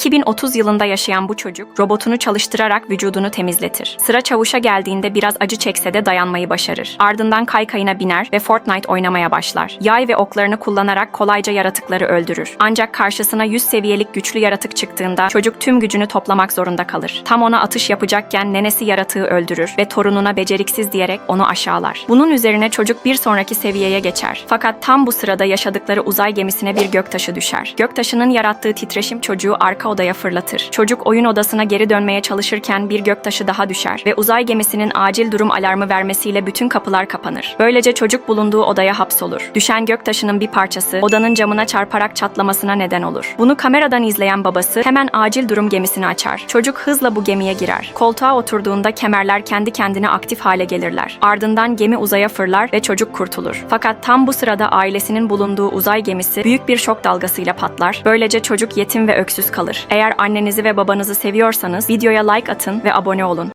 2030 yılında yaşayan bu çocuk robotunu çalıştırarak vücudunu temizletir. Sıra çavuşa geldiğinde biraz acı çekse de dayanmayı başarır. Ardından kaykayına biner ve Fortnite oynamaya başlar. Yay ve oklarını kullanarak kolayca yaratıkları öldürür. Ancak karşısına 100 seviyelik güçlü yaratık çıktığında çocuk tüm gücünü toplamak zorunda kalır. Tam ona atış yapacakken nenesi yaratığı öldürür ve torununa beceriksiz diyerek onu aşağılar. Bunun üzerine çocuk bir sonraki seviyeye geçer. Fakat tam bu sırada yaşadıkları uzay gemisine bir göktaşı düşer. Göktaşının yarattığı titreşim çocuğu arka odaya fırlatır. Çocuk oyun odasına geri dönmeye çalışırken bir göktaşı daha düşer ve uzay gemisinin acil durum alarmı vermesiyle bütün kapılar kapanır. Böylece çocuk bulunduğu odaya hapsolur. Düşen göktaşının bir parçası odanın camına çarparak çatlamasına neden olur. Bunu kameradan izleyen babası hemen acil durum gemisini açar. Çocuk hızla bu gemiye girer. Koltuğa oturduğunda kemerler kendi kendine aktif hale gelirler. Ardından gemi uzaya fırlar ve çocuk kurtulur. Fakat tam bu sırada ailesinin bulunduğu uzay gemisi büyük bir şok dalgasıyla patlar. Böylece çocuk yetim ve öksüz kalır. Eğer annenizi ve babanızı seviyorsanız videoya like atın ve abone olun.